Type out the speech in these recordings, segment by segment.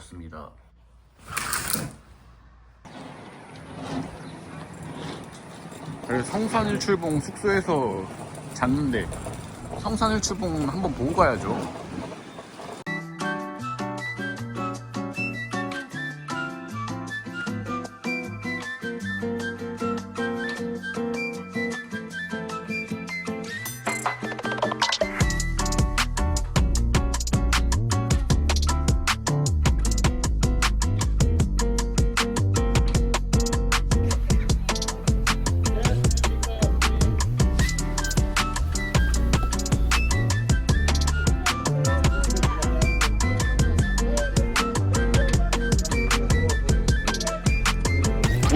도착했습니다. 성산일출봉 숙소에서 잤는데 성산일출봉 한번 보고 가야죠.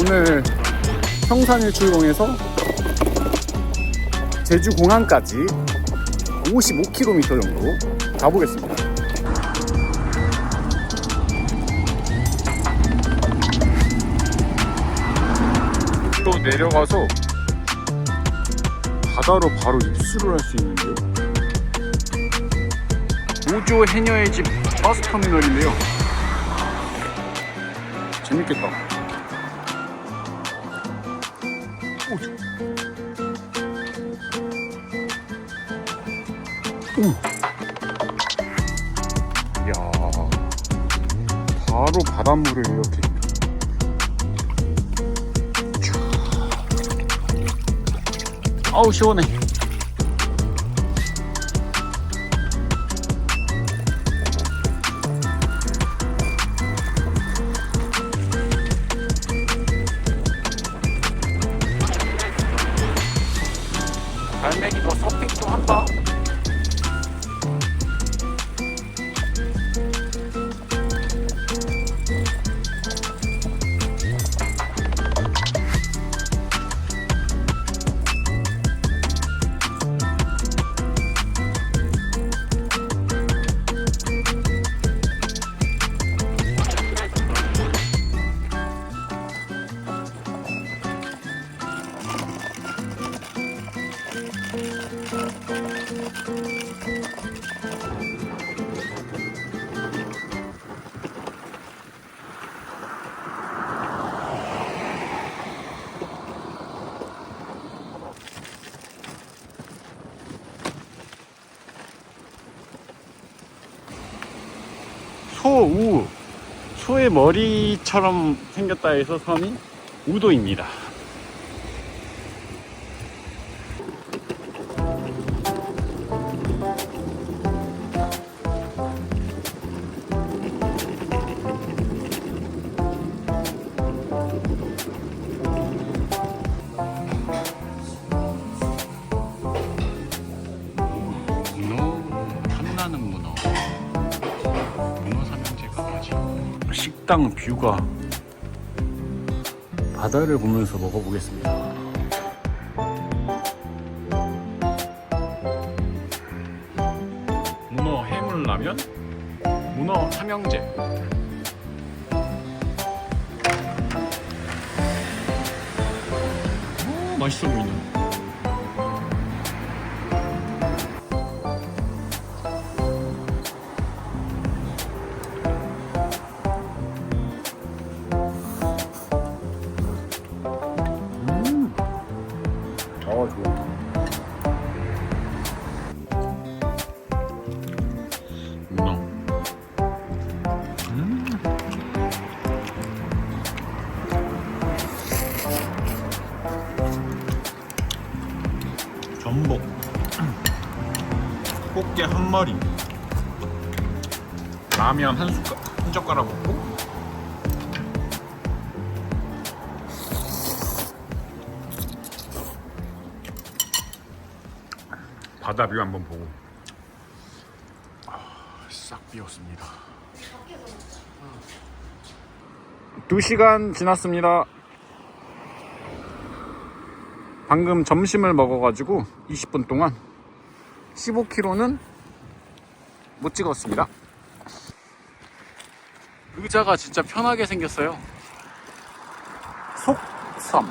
오늘 성산일출봉에서 제주 공항까지 55km 정도 가보겠습니다. 또 내려가서 바다로 바로 입수를 할 수 있는데요. 오조 해녀의 집 버스 터미널인데요. 재밌겠다. 이야, 바로 바닷물을 이렇게. 촤. 아우 시원해. 소우 소의 머리처럼 생겼다 해서 섬이 우도입니다. 식당 뷰가 바다를 보면서 먹어보겠습니다. 문어 해물라면? 문어 삼형제. 오, 맛있어 보이네 한 마리. 라면 한 숟갈, 한 젓가락 먹고. 바다 뷰 한번 보고 아, 싹 비었습니다 2시간 지났습니다 방금 점심을 먹어가지고 20분 동안 15km는 못 찍었습니다. 의자가 진짜 편하게 생겼어요. 속섬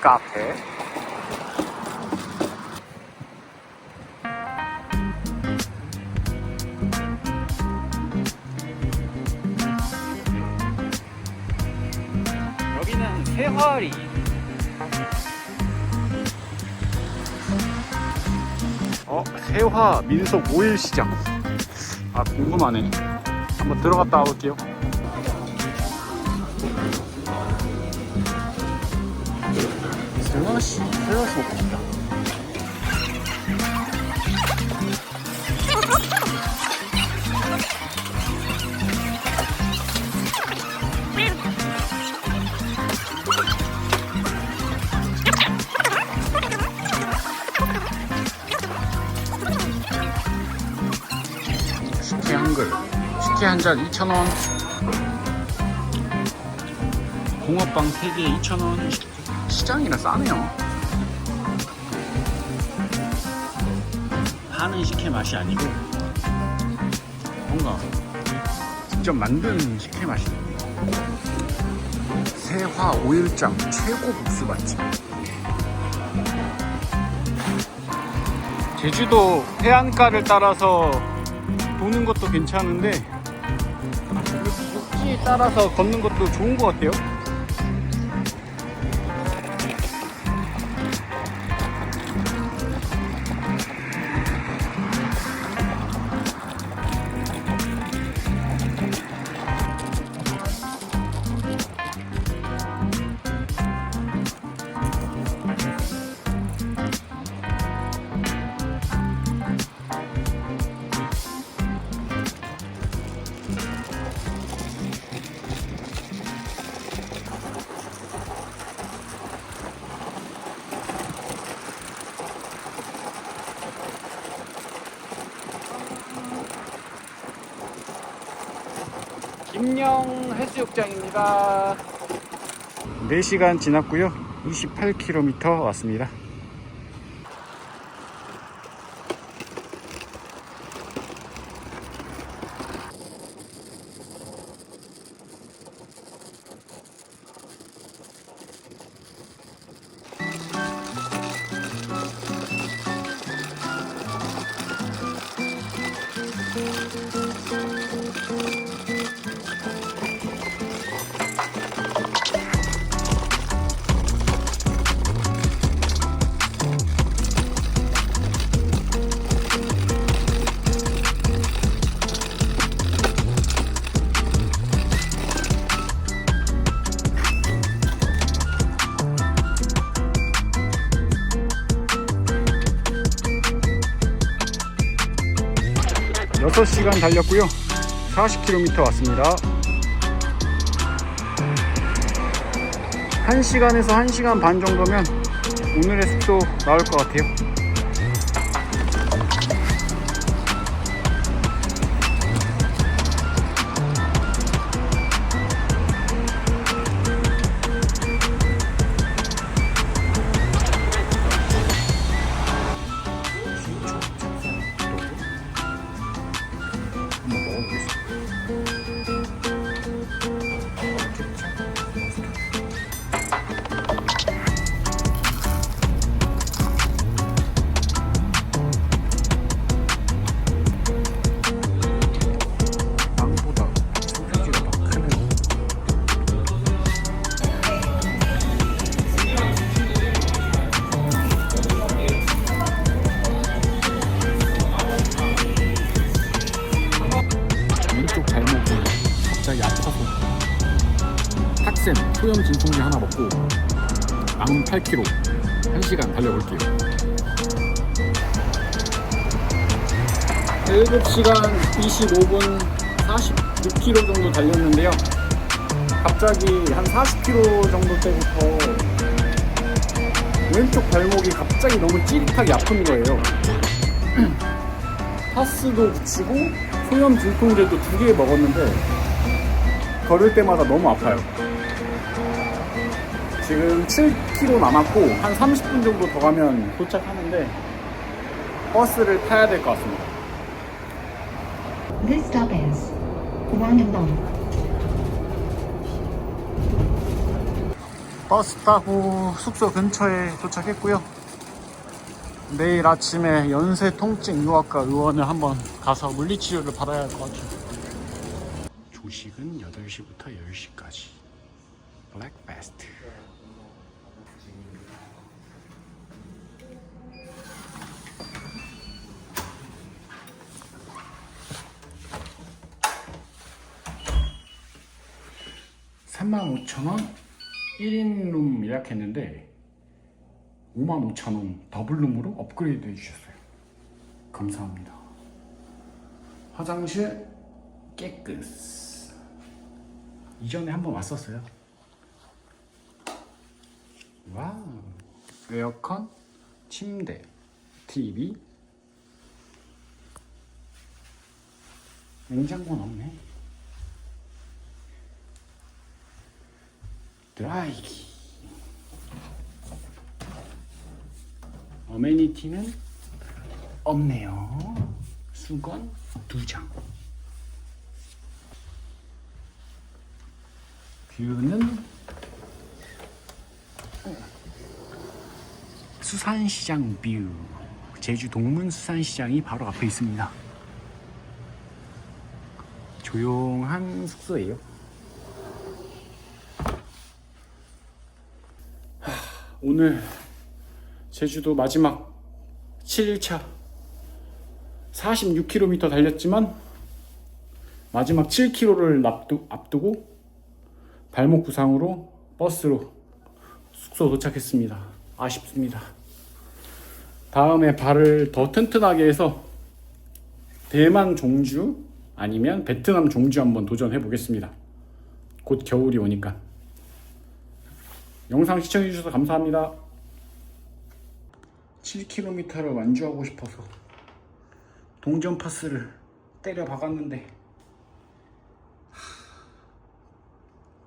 카페. 여기는 세화리. 어, 세화 민속 오일 시장. 아, 궁금하네. 한번 들어갔다 와볼게요. 새화씨, 새화씨 먹고 싶다. 잔 2,000원. 붕어빵 3개 2,000원. 시장이라 싸네요. 파는 식혜 맛이 아니고 뭔가 직접 만든 식혜 맛이 새화 5일장 최고 국수 맛집. 제주도 해안가를 따라서 도는 것도 괜찮은데 따라서 걷는 것도 좋은 것 같아요. 김영 해수욕장입니다. 4시간 지났고요. 28km 왔습니다. 여섯 시간 달렸고요. 40km 왔습니다. 1시간에서 1시간 반 정도면 오늘의 숙소 나올 것 같아요. 탁센 소염 진통제 하나 먹고 남은 8km 1시간 달려볼게요. 7시간 25분 46km 정도 달렸는데요. 갑자기 한 40km 정도 때부터 왼쪽 발목이 갑자기 너무 찌릿하게 아픈 거예요. 파스도 붙이고 소염 진통제도 두 개 먹었는데 걸을 때마다 너무 아파요. 지금 7km 남았고 한 30분 정도 더 가면 도착하는데 버스를 타야 될 것 같습니다. This stop is Wangnam. 버스 타고 숙소 근처에 도착했고요. 내일 아침에 연세 통증 의학과 의원을 한번 가서 물리치료를 받아야 할 것 같아요. 조식은 8시부터 10시까지. 블랙 베스트. 35,000원 1인 룸 예약했는데 55,000원 더블룸으로 업그레이드 해주셨어요. 감사합니다. 화장실 깨끗. 이전에 한번 왔었어요. 와우. 에어컨, 침대, TV. 냉장고는 없네. 드라이기. 어메니티는 없네요. 수건 두 장. 뷰는 수산시장 뷰. 제주 동문수산시장이 바로 앞에 있습니다. 조용한 숙소예요. 오늘 제주도 마지막 7일차 46km 달렸지만 마지막 7km를 앞두, 앞두고 발목 부상으로 버스로 숙소 도착했습니다. 아쉽습니다. 다음에 발을 더 튼튼하게 해서 대만 종주 아니면 베트남 종주 한번 도전해 보겠습니다. 곧 겨울이 오니까. 영상 시청해 주셔서 감사합니다. 7km를 완주하고 싶어서 동전 파스를 때려 박았는데 하,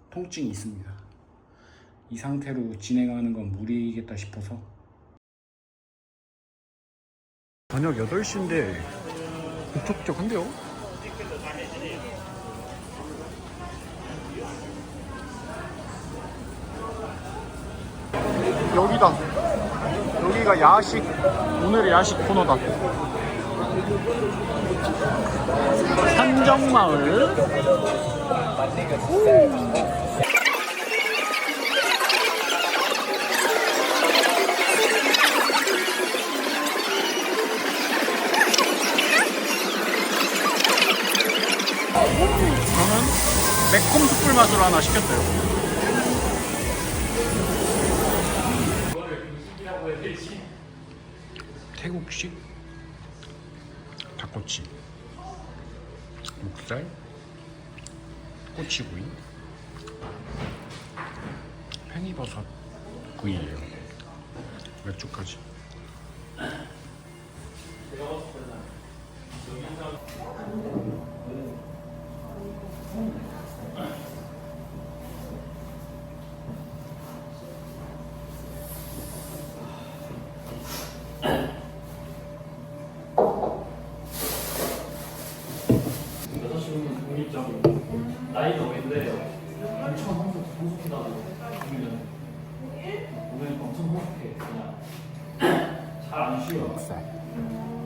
통증이 있습니다. 이 상태로 진행하는 건 무리겠다 싶어서 저녁 8시인데 북적북적한데요? 여기다. 여기가 야식 오늘의 야식 코너다. 산정마을. 저는 매콤 숯불 맛으로 하나 시켰어요 태국식 닭꼬치 목살 꼬치구이 팽이버섯 구이예요. 맥주까지 나이는 어린데 엄청 성숙, 성숙하다고 보면 보면 엄청 성숙해 그냥 잘안 쉬어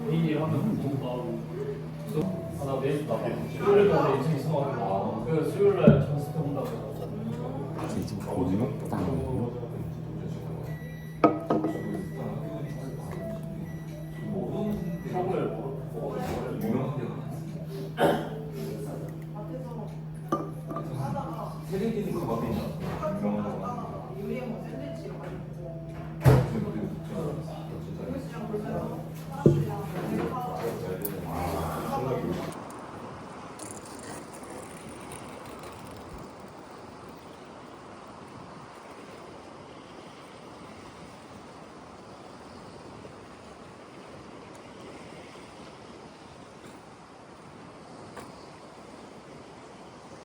개인 일 하면 공부도 하고 그래서 아, 나 내일 인생 있어가지고 그 수요일날 연습해 본다고 해서 제주 골목당